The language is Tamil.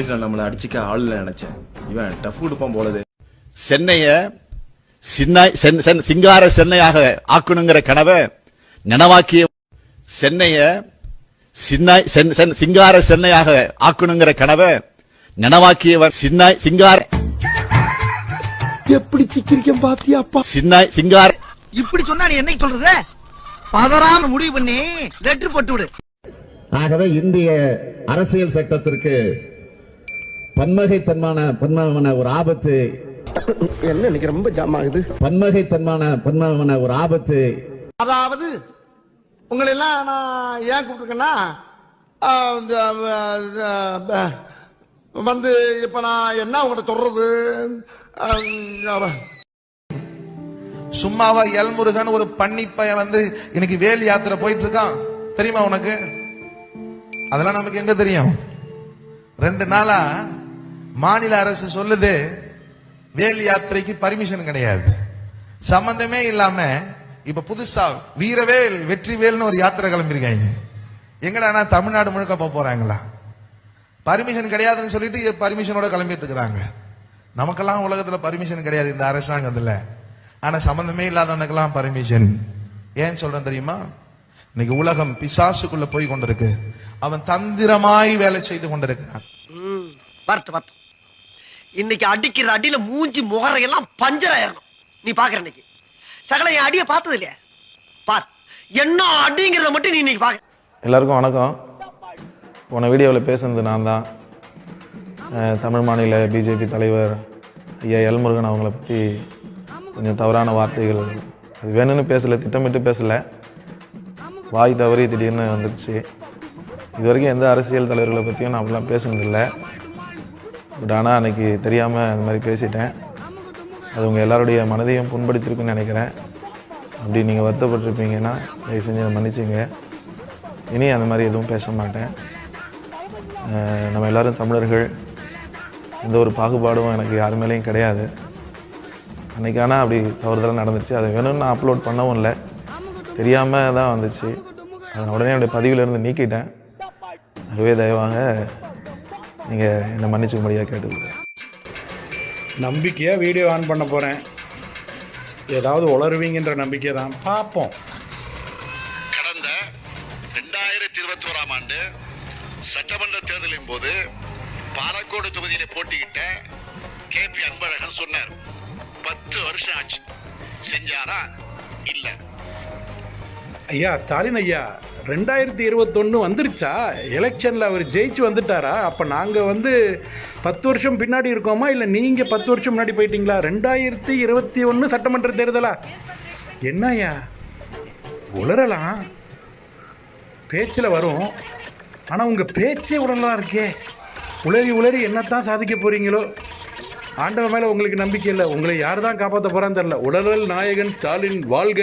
காம்படிஷன் நம்மளை அடிச்சுக்க ஆள் இல்ல நினைச்சேன். இவன் டஃப் கொடுப்பான் போலது. சென்னைய சின்ன சென்- சென்- சிங்கார சென்னையாக ஆக்கணுங்கிற கனவை நனவாக்கிய சென்னைய சின்ன சென்- சென்- சிங்கார சென்னையாக ஆக்கணுங்கிற கனவை நனவாக்கியவர் சின்ன சிங்கார எப்படி சிக்கிரிக்கம் பாத்தியாப்பா சின்ன சிங்கார இப்படி சொன்னா நீ என்னைக்கு சொல்றது? பதறாம முடிவு பண்ணி லெட்டர் போட்டு விடு. ஆகவே இந்திய அரசியல் சட்டத்திற்கு பன்மகைத்தன்மான பன்மகமான ஒரு ஆபத்து. என்ன இன்னைக்கு ரொம்ப ஜாம் ஆகுது? பன்மகைத்தன்மான பன்மகமான ஒரு ஆபத்து. அதாவது உங்களை எல்லாம் நான் ஏன் கூப்பிட்டுருக்கேன்னா வந்து இப்ப நான் என்ன உங்கள்கிட்ட சொல்றது? சும்மாவா எல்முருகன் ஒரு பையன் வந்து இன்னைக்கு வேல் யாத்திரை போயிட்டு இருக்கான் தெரியுமா உனக்கு? அதெல்லாம் நமக்கு எங்க தெரியும்? ரெண்டு நாளா மாநில அரசு சொல்லுது வேல் யாத்திரைக்கு பர்மிஷன் கிடையாது. சம்பந்தமே இல்லாம இப்ப புதுசா வீரவேல் வெற்றிவேல்னு ஒரு யாத்திரை கிளம்பிருக்காங்க எங்கடா தமிழ்நாடு முழுக்க போக போறாங்களா? பர்மிஷன் கிடையாதுன்னு சொல்லிட்டு பர்மிஷனோட கிளம்பிட்டு இருக்கிறாங்க. நமக்கெல்லாம் உலகத்துல பர்மிஷன் கிடையாது இந்த அரசாங்கத்துல. ஆனா சம்பந்தமே இல்லாதவனுக்கெல்லாம் பர்மிஷன் ஏன் சொல்றேன் தெரியுமா? இன்னைக்கு உலகம் பிசாசுக்குள்ள போய் கொண்டிருக்கு. அவன் தந்திரமாய் வேலை செய்து கொண்டிருக்கிறான். இன்னைக்கு அடிக்கிற அடியில மூஞ்சி முகரையெல்லாம் பஞ்சர் ஆயிரணும். நீ பாக்குற இன்னைக்கு. சகல என் அடிய பார்த்தது இல்லையா? பார். என்ன அடிங்கிறத மட்டும் நீ இன்னைக்கு பாக்க. எல்லாருக்கும் வணக்கம். போன வீடியோவில் பேசுனது நான் தான். தமிழ் மாநில பிஜேபி தலைவர் ஐயா எல்முருகன் அவங்கள பற்றி கொஞ்சம் தவறான வார்த்தைகள். அது வேணும்னு பேசலை திட்டமிட்டு பேசலை. வாய் தவறி திடீர்னு வந்துடுச்சு இது வரைக்கும் எந்த அரசியல் தலைவர்களை பற்றியும் நான் அப்படிலாம் பேசுனதில்லை. பட் ஆனால் அன்றைக்கி தெரியாமல் அந்த மாதிரி பேசிட்டேன். அது உங்கள் எல்லாருடைய மனதையும் புண்படுத்திருக்குன்னு நினைக்கிறேன். அப்படி நீங்கள் வருத்தப்பட்டிருப்பீங்கன்னா தயவு செஞ்சு மன்னிச்சிங்க. இனி அந்த மாதிரி எதுவும் பேச மாட்டேன். நம்ம எல்லோரும் தமிழர்கள். எந்த ஒரு பாகுபாடும் எனக்கு யார் மேலேயும் கிடையாது. அன்னைக்கு ஆனால் அப்படி தவறுதலாக நடந்துச்சு அதை வேணும்னு நான் அப்லோட் பண்ணவும் இல்லை. தெரியாமல் தான் வந்துச்சு. அதை உடனே என்னுடைய பதிவிலிருந்து நீக்கிட்டேன். அதுவே தயவாக நீங்கள் என்னை மன்னிச்சுக்கும்படியாக கேட்டுக்கிறேன் நம்பிக்கையா வீடியோ ஆன் பண்ண போறேன். ஏதாவது உளருவீங்கன்ற நம்பிக்கை தான் பார்ப்போம். கடந்த ரெண்டாயிரத்தி இருபத்தி ஓராம் ஆண்டு சட்டமன்ற தேர்தலின் போது பாலக்கோடு தொகுதியில போட்டியிட்ட கே பி அன்பழகன் சொன்னார் பத்து வருஷம் ஆச்சு. செஞ்சாரா? இல்ல. ஐயா ஸ்டாலின் ஐயா ரெண்டாயிரத்தி இருபத்தொன்று வந்துருச்சா? எலெக்ஷனில் அவர் ஜெயிச்சு வந்துட்டாரா? அப்போ நாங்கள் வந்து பத்து வருஷம் பின்னாடி இருக்கோமா? இல்லை நீங்கள் பத்து வருஷம் முன்னாடி போயிட்டீங்களா? ரெண்டாயிரத்தி இருபத்தி ஒன்று சட்டமன்ற தேர்தலா? என்னையா உளரலாம் பேச்சில் வரும். ஆனால் உங்கள் பேச்சே உடலாக இருக்கே. உளறி உளறி என்னத்தான் சாதிக்க போகிறீங்களோ ஆண்டவன் மேலே உங்களுக்கு நம்பிக்கை இல்லை. உங்களை யார் தான் காப்பாற்ற போகிறான்னு தெரில உடலல் நாயகன் ஸ்டாலின் வாழ்க.